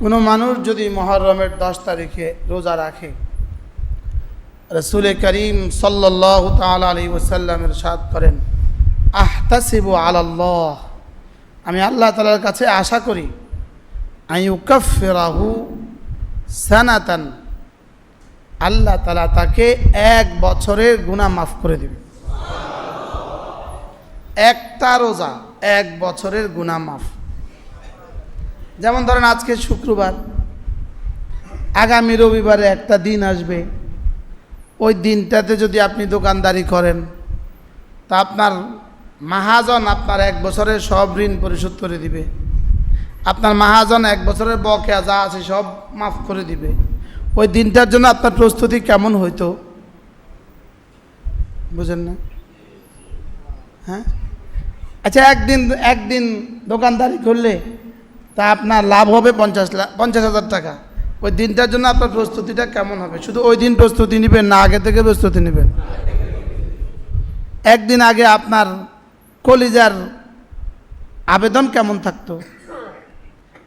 কোনো মানুষ যদি মহরমের দশ তারিখে রোজা রাখে, রসুল করিম সাল্লাহ তালা ওসাল্লামের সাদ করেন আহ আহতাসিবু আল্লাহ আমি আল্লাহ তালার কাছে আশা করি আই উকফেরাহু সানাতান। আল্লাহ তালা তাকে এক বছরের গুণা মাফ করে দেবে। একটা রোজা এক বছরের গুণা মাফ। যেমন ধরেন আজকে শুক্রবার, আগামী রবিবারে একটা দিন আসবে। ওই দিনটাতে যদি আপনি দোকানদারি করেন, তা আপনার মাহাজন আপনার এক বছরের সব ঋণ পরিশোধ করে দিবে। আপনার মাহাজন এক বছরের বকেয়া যা আছে সব মাফ করে দিবে। ওই দিনটার জন্য আপনার প্রস্তুতি কেমন হইতো? বুঝেন না? হ্যাঁ? আচ্ছা একদিন একদিন দোকানদারি করলে তা আপনার লাভ হবে পঞ্চাশ লাখ পঞ্চাশ হাজার টাকা। ওই দিনটার জন্য আপনার প্রস্তুতিটা কেমন হবে? শুধু ওই দিন প্রস্তুতি নেবেন না আগে থেকে প্রস্তুতি নেবেন? একদিন আগে আপনার কলিজার আবেদন কেমন থাকতো?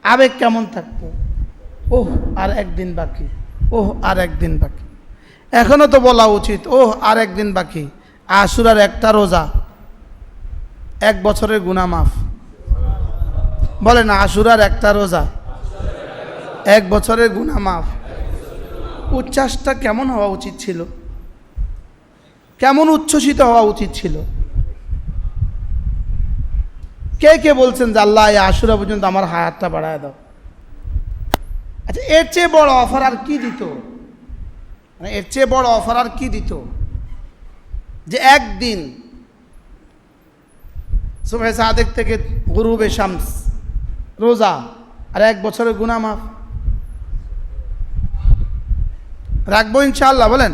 আবেগ কেমন থাকতো? ওহ, আর একদিন বাকি। ওহ, আর একদিন বাকি। এখনও তো বলা উচিত, ওহ, আর একদিন বাকি। আশুরার একটা রোজা। এক বছরের গুণা মাফ বলে না, আশুরার একটা রোজা। এক বছরের গুণা মাফ। উচ্ছ্বাসটা কেমন হওয়া উচিত ছিল? কেমন উচ্ছ্বসিত হওয়া উচিত ছিল? কে কে বলছেন যে, আল্লাহ, এই আশুরা পর্যন্ত আমার হায়াতটা বাড়ায় দাও আচ্ছা এর চেয়ে বড় অফার আর কি দিত? মানে এর চেয়ে বড় অফার আর কি দিত? যে একদিন সুবে সাদেক থেকে গুরুবে শামস রোজা আর এক বছরের গুনা মাফ। রাখব ইনশাআল্লাহ, বলেন?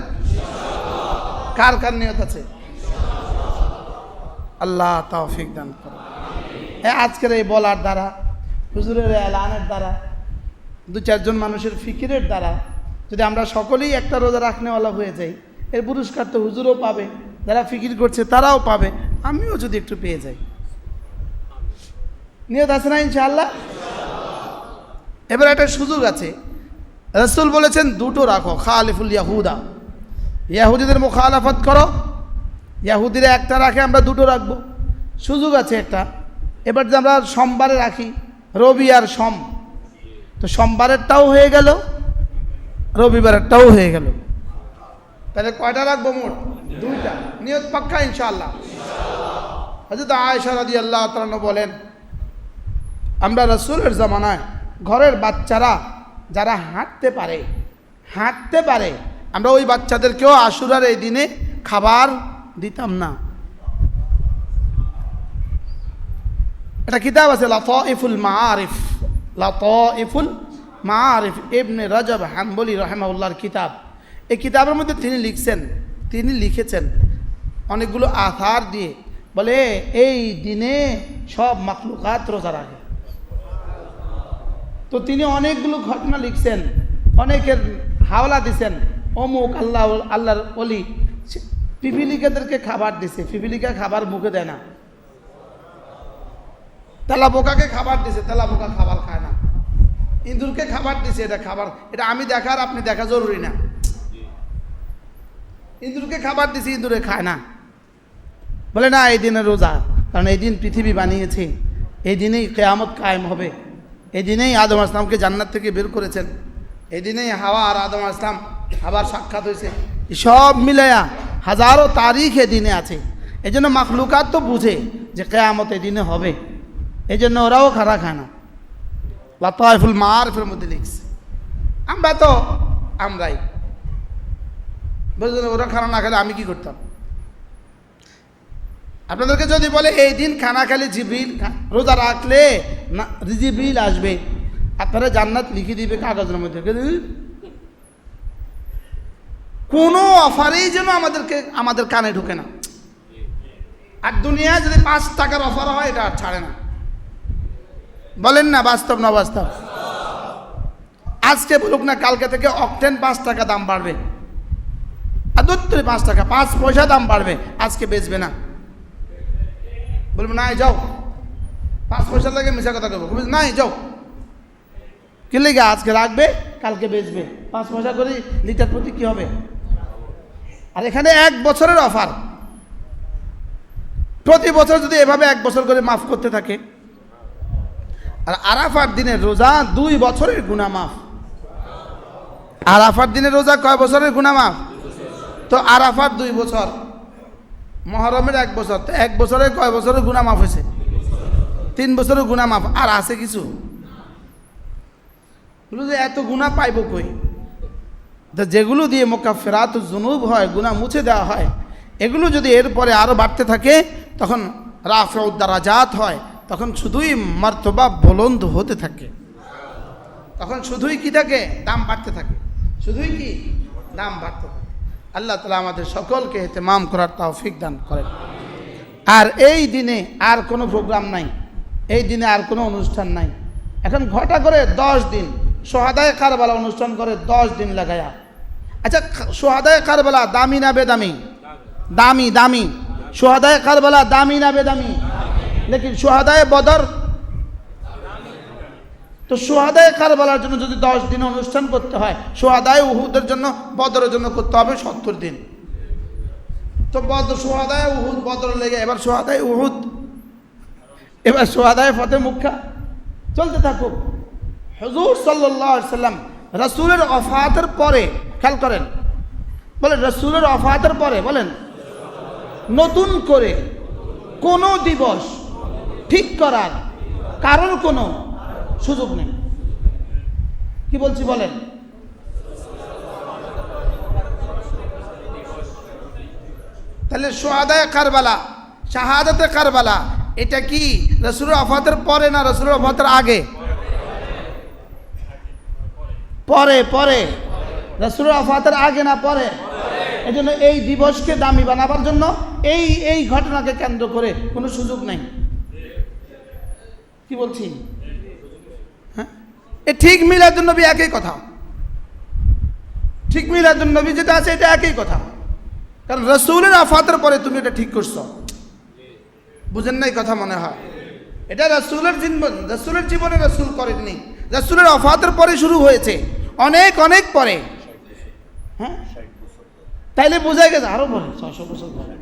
কার কার নিয়ত আছে? আল্লাহ তৌফিক দান করো এ আজকের এই বলার দ্বারা, হুজুরের এলানের দ্বারা, দু চারজন মানুষের ফিকিরের দ্বারা, যদি আমরা সকলেই একটা রোজা রাখনেওয়ালা হয়ে যাই, এর পুরস্কার তো হুজুরও পাবে, যারা ফিকির করছে তারাও পাবে, আমিও যদি একটু পেয়ে যাই। নিয়ত আছে না ইনশাআল্লাহ? এবার একটা সুযোগ আছে। রসুল বলেছেন, দুটো রাখো, খালিফুল ইয়াহুদা। ইয়াহুদিদের মুখালাফত করো। ইয়াহুদিরা একটা রাখে, আমরা দুটো রাখব। সুযোগ আছে একটা। এবার যে আমরা সোমবারে রাখি, রবি আর সোম। তো সোমবারেরটাও হয়ে গেল, রবিবারেরটাও হয়ে গেল। তাহলে কয়টা রাখব মোট? দুইটা। নিয়ত পাক্কা ইনশাআল্লাহ। হজরত আয়েশা রাজি আল্লাহ তালন বলেন আমরা রসুলের জামানায় ঘরের বাচ্চারা যারা হাঁটতে পারে হাঁটতে পারে, আমরা ওই বাচ্চাদেরকেও আশুরার এই দিনে খাবার দিতাম না। একটা কিতাব আছে, লাতইফুল মাআরিফ লাতইফুল মাআরিফ ইবনে রজব হাম্বলি রহমাউল্লাহর কিতাব। এই কিতাবের মধ্যে তিনি লিখছেন, তিনি লিখেছেন অনেকগুলো আথার দিয়ে, বলে এই দিনে সব মাকলুকাত রোজা রাখে। তো তিনি অনেকগুলো ঘটনা লিখছেন, অনেকের হাওলা দিছেন। অমুক আল্লাহ, আল্লাহর অলি পিপিলিকাদেরকে খাবার দিছে, পিপিলিকা খাবার মুখে দেয় না। তেলা বোকাকে খাবার দিছে তেলা বোকা খাবার খায় না। ইঁদুরকে খাবার দিছে, এটা খাবার, এটা আমি দেখার, আপনি দেখা জরুরি না। ইঁদুরকে খাবার দিছে, ইঁদুরে খায় না। বলে না, এই দিনে রোজা, কারণ এই দিন পৃথিবী বানিয়েছে। এই দিনেই কেয়ামত কায়েম হবে। এই দিনেই আদম আসলামকে জান্নাত থেকে বের করেছেন। এই দিনেই হাওয়া আর আদম আসলাম আবার সাক্ষাৎ হয়েছে। সব মিলাইয়া হাজারো তারিখ এ দিনে আছে। এই জন্য মাখলুকাত তো বুঝে যে কেয়ামত এই দিনে হবে। এই জন্য ওরাও খারা খায় না। লাতাইফুল মারফের মধ্যে লিখছে। আমরা তো আমরাই। বুঝলেন ওরা খানা না খেলে আমি কি করতাম? আপনাদেরকে যদি বলে, এই দিন খানা খেলে জিবিল রোজা রাখলে না জিবিল আসবে। আপনারা জান্নাত লিখে দিবে কাগজের মধ্যে। কোনো অফারেই যেন আমাদেরকে, আমাদের কানে ঢুকে না। আর দুনিয়ায় যদি পাঁচ টাকার অফার হয়, এটা আর ছাড়ে না। বলেন না, বাস্তব না বাস্তব আজকে বলুক না, কালকে থেকে অকটেন পাঁচ টাকা দাম বাড়বে। আর দত্তরে পাঁচ টাকা, পাঁচ পয়সা দাম বাড়বে। আজকে বেচবে না। বলব, নাই, যাও। পাঁচ পয়সা লাগে মিশা কথা কবো নাই, যাও। কি লেগে? আজকে রাখবে, কালকে বেচবে। পাঁচ পয়সা করে, লিটার প্রতি কি হবে? আর এখানে এক বছরের অফার। প্রতি বছর যদি এভাবে এক বছর করে মাফ করতে থাকে, আর আরাফার দিনের রোজা দুই বছরের গুণা মাফ। আরাফার দিনের রোজা কয় বছরের গুণা মাফ? তো আরাফার দুই বছর। মহরমের এক বছর। তো এক বছরে কয় বছরের গুণা মাফ হয়েছে? তিন বছরের গুণা মাফ। আর আছে কিছু? যে এত গুণা পাইব কই? যেগুলো দিয়ে মোকা ফেরাত জুনুব হয় গুণা মুছে দেওয়া হয়, এগুলো যদি এরপরে আরও বাড়তে থাকে, তখন রাফে উদ্দারাজাত হয়, তখন শুধুই মর্তবা বলন্দ হতে থাকে। তখন শুধুই কি থাকে? দাম বাড়তে থাকে। শুধুই কি? দাম বাড়তে থাকে। আল্লাহ তালা আমাদের সকলকে এতেমাম করার তৌফিক দান করেন। আর এই দিনে আর কোনো প্রোগ্রাম নাই। এই দিনে আর কোনো অনুষ্ঠান নাই। এখন ঘটা করে দশ দিন, সোহাদায় কারবালা অনুষ্ঠান করে দশ দিন লাগায়া। আচ্ছা সোহাদায় কারবালা দামি না বেদামি? দামি দামি। সোহাদায় কারবালা দামি না বেদামি? লেকিন সোহাদায় বদর তো সোহাদায় কারবালার জন্য যদি দশ দিন অনুষ্ঠান করতে হয়, সোহাদায় উহুদের জন্য, বদরের জন্য করতে হবে সত্তর দিন। তো বদর, সোহাদায় উহুদ, বদর লেগে, এবার সোহাদায় উহুদ, এবার সোহাদায় ফতে মুখা। চলতে থাকুক। হজুর সাল্লাম রসুলের অফাতের পরে, খেয়াল করেন, বলেন, রসুলের অফাতের পরে, বলেন, নতুন করে কোনো দিবস ঠিক করার কারোর কোনো? সুযোগ নেই। কি বলছি বলেন? তাহলে সোহাদায় কারবালা শাহাদাতে কারবালা এটা কি রসুলের আফাতের পরে না রসুলের আফাতের আগে? পরে পরে। রসুলের আফাতের আগে না পরে? এই জন্য এই দিবসকে দামি বানাবার জন্য এই এই ঘটনাকে কেন্দ্র করে কোনো সুযোগ নেই। কি বলছি? এ ঠিক মিলাদুল নবী একই কথা। ঠিক মিলাদুল নবী যেটা আছে এটা একই কথা। কারণ রসুলের আফাতের পরে তুমি এটা ঠিক করছ। বুঝেন নাই কথা মনে হয়? এটা রসুলের জীবন রসুলের জীবনে রসুল করেননি। রসুলের অফাতের পরে শুরু হয়েছে। অনেক অনেক পরে। হ্যাঁ? তাইলে বোঝা গেছে আরও পরে ছশো বছর পরে।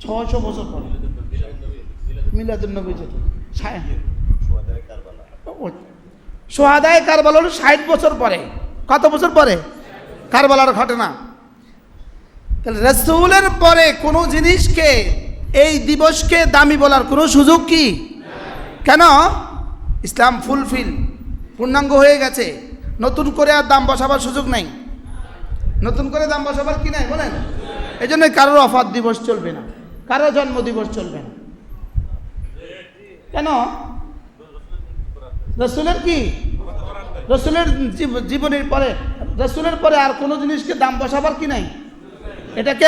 ছশো বছর পরে। মিলাদুল নবী ছায়া সোহাদায় কারবাল হলো ষাট বছর পরে। কত বছর পরে? কারবালার ঘটনা তাহলে রসুলের পরে কোনো জিনিসকে, এই দিবসকে দামি বলার কোনো সুযোগ কি? কেন? ইসলাম ফুলফিল, পূর্ণাঙ্গ হয়ে গেছে। নতুন করে আর দাম বসাবার সুযোগ নাই। নতুন করে দাম বসাবার কি নাই বলেন? এই জন্য কারোর অফার দিবস চলবে না কারও জন্ম দিবস চলবে না। কেন? রসুলের কি? রসুলের জীব- জীবনের পরে, রসুলের পরে আর কোনো জিনিসকে দাম বসাবার কি নাই? এটাকে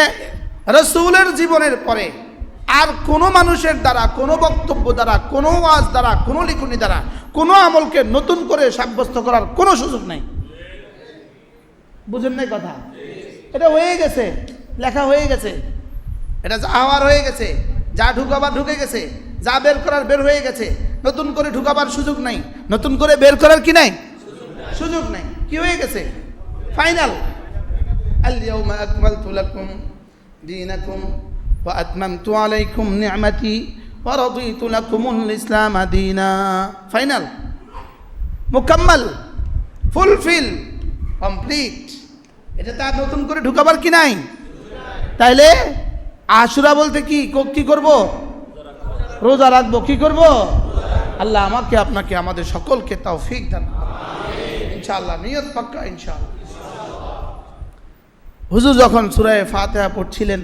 রসুলের জীবনের পরে আর কোনো মানুষের দ্বারা, কোনো বক্তব্য দ্বারা, কোনো ওয়াজ দ্বারা, কোনো লিখনি দ্বারা, কোনো আমলকে নতুন করে সাব্যস্ত করার কোনো সুযোগ নাই। বুঝেন নাই কথা? এটা হয়ে গেছে, লেখা হয়ে গেছে। এটা যা হওয়ার হয়ে গেছে, যা ঢুকাবার ঢুকে গেছে যা বের করার বের হয়ে গেছে নতুন করে ঢুকাবার সুযোগ নাই নতুন করে বের করার কি নাই সুযোগ নাই কি হয়ে গেছে ফাইনাল اليوم أكملت لكم دينكم وأتممت عليكم نعمتي ورضيت لكم الإسلام دينا ফাইনাল মুকাম্মাল ফুলফিল কমপ্লিট এটা তার নতুন করে ঢুকাবার কি নাই তাইলে আশুরা বলতে কি ক- কি করব রোজা রাখব, কি করব? আল্লাহ আমাকে, আপনাকে, আমাদের সকলকে তাও ফিক দেন ইনশাআল্লাহ, নিয়ত পাক্কা, ইনশাআল্লাহ। হুজুর যখন সুরায় ফাতেহা পড়ছিলেন,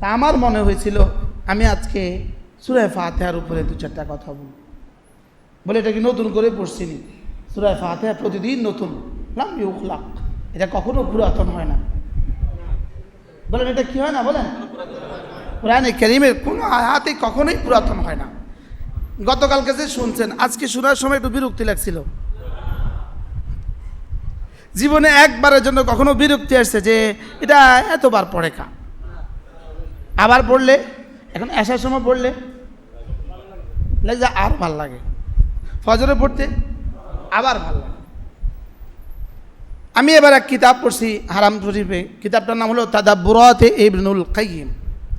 তা আমার মনে হয়েছিল, আমি আজকে সুরায় ফাতেহার উপরে দু চারটা কথা বলব। বলে, এটা কি নতুন করে পড়ছিনি সুরায় ফাতেহা প্রতিদিন নতুন। এটা কখনো পুরাতন হয় না। বলেন, এটা কি হয় না? বলেন। কোরআনে করিমের কোনো আয়াতে কখনোই পুরাতন হয় না। গতকালকে যে শুনছেন, আজকে শোনার সময় একটু বিরক্তি লাগছিল। জীবনে একবারের জন্য কখনো বিরক্তি আসছে যে, এটা এতবার পড়ে কা। আবার পড়লে? এখন আসার সময় পড়লে? আর ভালো লাগে। ফজরে পড়তে আবার ভালো লাগে। আমি এবার এক কিতাব পড়ছি হারাম শরীফে। কিতাবটার নাম হলো তাদাব্বুরাতে ইবনুল কাইয়িম।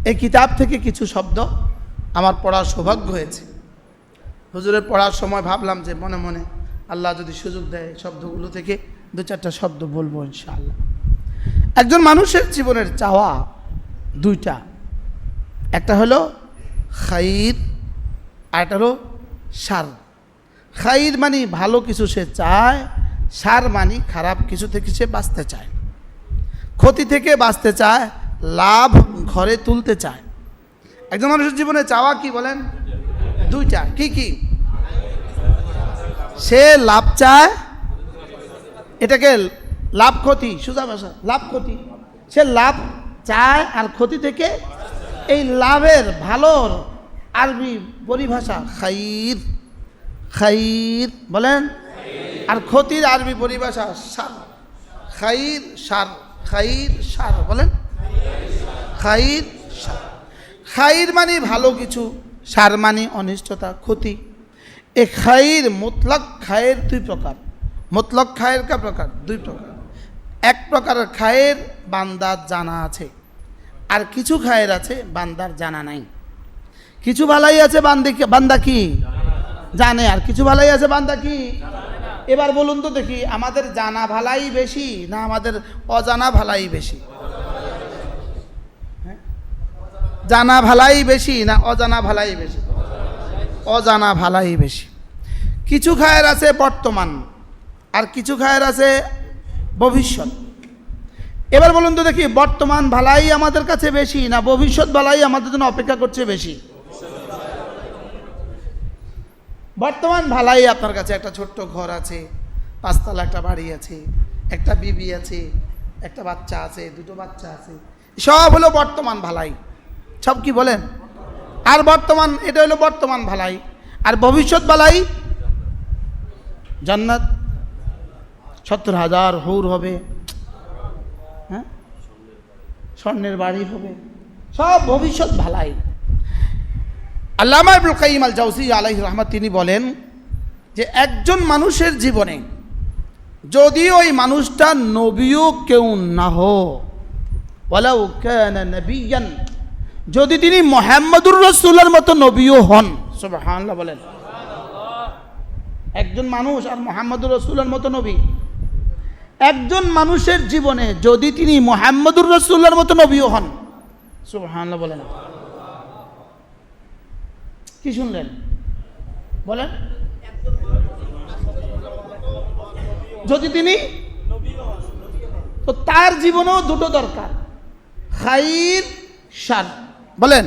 এই কিতাব থেকে কিছু শব্দ আমার পড়ার সৌভাগ্য হয়েছে। হুজুরের পড়ার সময় ভাবলাম যে মনে মনে আল্লাহ যদি সুযোগ দেয় শব্দগুলো থেকে দু চারটা শব্দ বলব ইনশাআল্লাহ। একজন মানুষের জীবনের চাওয়া দুইটা। একটা হলো খাইর, আর একটা হলো সার খাইর মানে ভালো কিছু সে চায় সার মানে খারাপ কিছু থেকে সে বাঁচতে চায়। ক্ষতি থেকে বাঁচতে চায়, লাভ ঘরে তুলতে চায়। একজন মানুষের জীবনে চাওয়া কি বলেন? দুইটা। কি কি? সে লাভ চায়, এটাকে লাভ ক্ষতি, সুজা ভাষা, লাভ ক্ষতি। সে লাভ চায় আর ক্ষতি থেকে এই লাভের ভালোর আরবি পরিভাষা খাইর। খাইর বলেন? আর ক্ষতির আরবি পরিভাষা সার। খাইর সার খাইর সার বলেন? খাইর খাইর মানে ভালো কিছু, সার মানে অনিষ্টতা, ক্ষতি। এ খাইর, মুতলক খায়ের দুই প্রকার। মুতলক খায়ের কা প্রকার? দুই প্রকার। এক প্রকারের খায়ের বান্দার জানা আছে। আর কিছু খায়ের আছে বান্দার জানা নাই। কিছু ভালাই আছে বান্দে বান্দা কি? জানে। আর কিছু ভালাই আছে বান্দা কি? এবার বলুন তো দেখি, আমাদের জানা ভালাই বেশি না আমাদের অজানা ভালাই বেশি হ্যাঁ? জানা ভালাই বেশি না অজানা ভালাই বেশি? অজানা ভালাই বেশি। কিছু খায়ের আছে বর্তমান, আর কিছু খায়ের আছে ভবিষ্যৎ। এবার বলুন তো দেখি, বর্তমান ভালাই আমাদের কাছে বেশি না ভবিষ্যৎ ভালাই আমাদের জন্য অপেক্ষা করছে বেশি? বর্তমান ভালাই আপনার কাছে একটা ছোট্ট ঘর আছে, পাঁচতলা একটা বাড়ি আছে, একটা বিবি আছে, একটা বাচ্চা আছে, দুটো বাচ্চা আছে। সব হলো বর্তমান ভালাই। সব কি বলেন? আর বর্তমান, এটা হলো বর্তমান ভালাই। আর ভবিষ্যৎ ভালাই? জান্নাত। সত্তর হাজার হৌর হবে। হ্যাঁ? স্বর্ণের বাড়ি হবে। সব ভবিষ্যৎ ভালাই। আল্লামা কাইম আল জাউসি আলাইহ রহমত তিনি বলেন যে একজন মানুষের জীবনে যদি ওই মানুষটা নবীও কেউ না হোক নবীন যদি তিনি মোহাম্মদুর রসুলের মতো নবীও হন। সুবহানাল্লাহ বলেন। একজন মানুষ আর মোহাম্মদুর রসুলের মতো নবী। একজন মানুষের জীবনে যদি তিনি মোহাম্মদুর রসুল্লার মতো নবীও হন। সুবহানাল্লাহ বলেন। কি শুনলেন? বলেন। যদি তিনি তো তার জীবনেও দুটো দরকার খাইর সার বলেন।